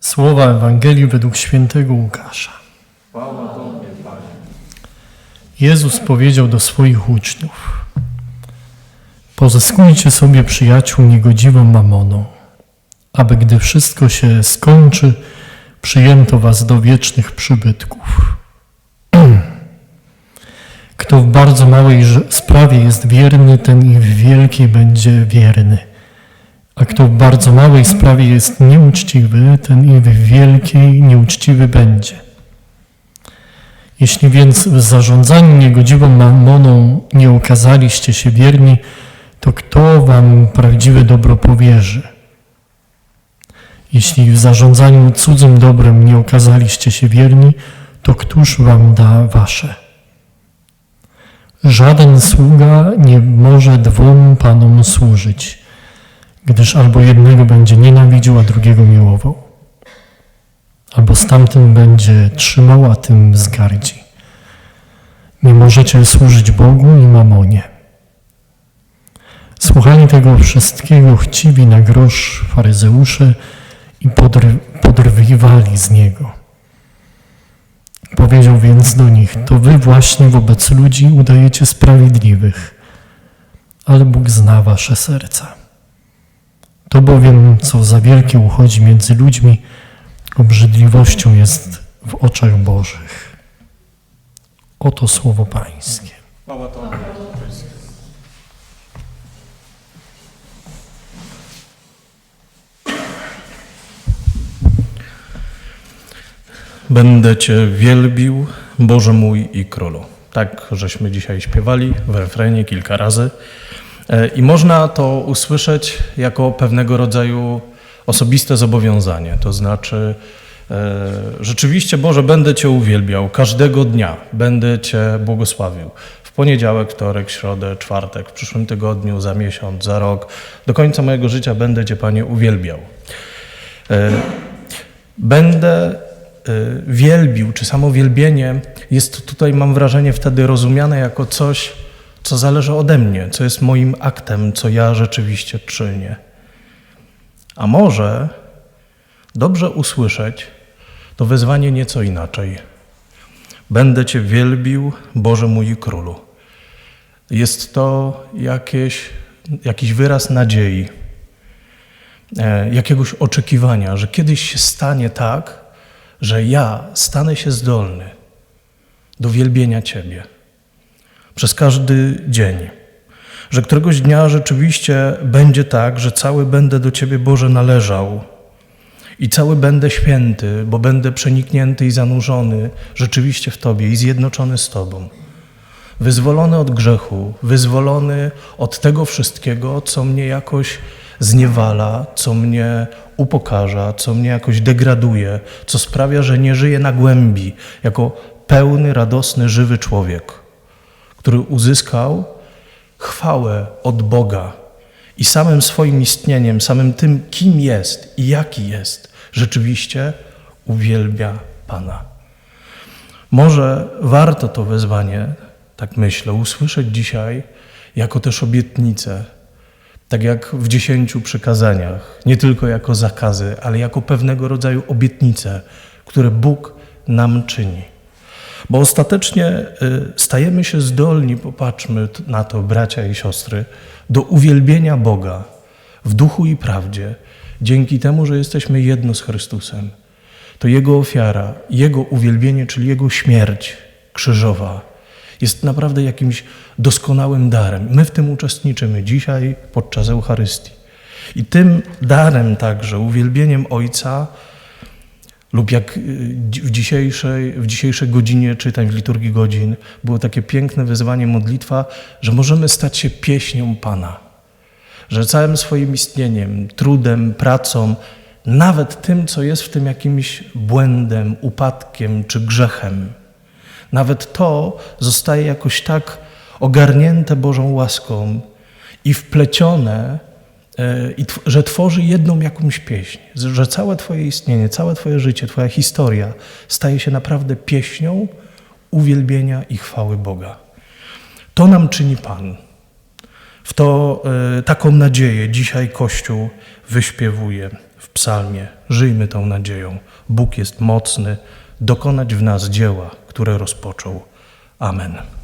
Słowa Ewangelii według świętego Łukasza. Jezus powiedział do swoich uczniów: Pozyskujcie sobie przyjaciół niegodziwą mamoną, aby gdy wszystko się skończy, przyjęto was do wiecznych przybytków. Kto w bardzo małej sprawie jest wierny, ten i w wielkiej będzie wierny. A kto w bardzo małej sprawie jest nieuczciwy, ten i w wielkiej nieuczciwy będzie. Jeśli więc w zarządzaniu niegodziwą mamoną nie okazaliście się wierni, to kto wam prawdziwe dobro powierzy? Jeśli w zarządzaniu cudzym dobrem nie okazaliście się wierni, to któż wam da wasze? Żaden sługa nie może dwóm panom służyć, gdyż albo jednego będzie nienawidził, a drugiego miłował, albo z tamtym będzie trzymał, a tym wzgardzi. Nie możecie służyć Bogu i mamonie. Słuchali tego wszystkiego chciwi na grosz faryzeusze i podr- podrwiwali z niego. Powiedział więc do nich, to wy właśnie wobec ludzi udajecie sprawiedliwych, ale Bóg zna wasze serca. To bowiem, co za wielkie uchodzi między ludźmi, obrzydliwością jest w oczach Bożych. Oto słowo Pańskie. Chwała Tobie. Będę Cię wielbił, Boże mój i Królu. Tak, żeśmy dzisiaj śpiewali w refrenie kilka razy. E, I można to usłyszeć jako pewnego rodzaju osobiste zobowiązanie. To znaczy, e, rzeczywiście, Boże, będę Cię uwielbiał każdego dnia, będę Cię błogosławił. W poniedziałek, wtorek, środę, czwartek, w przyszłym tygodniu, za miesiąc, za rok, do końca mojego życia będę Cię, Panie, uwielbiał. E, Będę wielbił, czy samo wielbienie jest tutaj, mam wrażenie, wtedy rozumiane jako coś, co zależy ode mnie, co jest moim aktem, co ja rzeczywiście czynię. A może dobrze usłyszeć to wezwanie nieco inaczej. Będę Cię wielbił, Boże mój Królu. Jest to jakieś, jakiś wyraz nadziei, e, jakiegoś oczekiwania, że kiedyś się stanie tak, że ja stanę się zdolny do wielbienia Ciebie przez każdy dzień. Że któregoś dnia rzeczywiście będzie tak, że cały będę do Ciebie Boże należał i cały będę święty, bo będę przeniknięty i zanurzony rzeczywiście w Tobie i zjednoczony z Tobą. Wyzwolony od grzechu, wyzwolony od tego wszystkiego, co mnie jakoś zniewala, co mnie upokarza, co mnie jakoś degraduje, co sprawia, że nie żyję na głębi, jako pełny, radosny, żywy człowiek, który uzyskał chwałę od Boga i samym swoim istnieniem, samym tym, kim jest i jaki jest, rzeczywiście uwielbia Pana. Może warto to wezwanie, tak myślę, usłyszeć dzisiaj jako też obietnicę, tak jak w dziesięciu przykazaniach, nie tylko jako zakazy, ale jako pewnego rodzaju obietnice, które Bóg nam czyni. Bo ostatecznie y, stajemy się zdolni, popatrzmy na to, bracia i siostry, do uwielbienia Boga w duchu i prawdzie, dzięki temu, że jesteśmy jedno z Chrystusem. To Jego ofiara, Jego uwielbienie, czyli Jego śmierć krzyżowa, jest naprawdę jakimś doskonałym darem. My w tym uczestniczymy dzisiaj podczas Eucharystii. I tym darem także, uwielbieniem Ojca, lub jak y, w dzisiejszej, w dzisiejszej godzinie czytań, w liturgii godzin, było takie piękne wyzwanie, modlitwa, że możemy stać się pieśnią Pana. Że całym swoim istnieniem, trudem, pracą, nawet tym, co jest w tym jakimś błędem, upadkiem czy grzechem, nawet to zostaje jakoś tak ogarnięte Bożą łaską i wplecione, i tw- że tworzy jedną jakąś pieśń, że całe Twoje istnienie, całe Twoje życie, Twoja historia staje się naprawdę pieśnią uwielbienia i chwały Boga. To nam czyni Pan. W to e, taką nadzieję dzisiaj Kościół wyśpiewuje w psalmie. Żyjmy tą nadzieją. Bóg jest mocny dokonać w nas dzieła, które rozpoczął. Amen.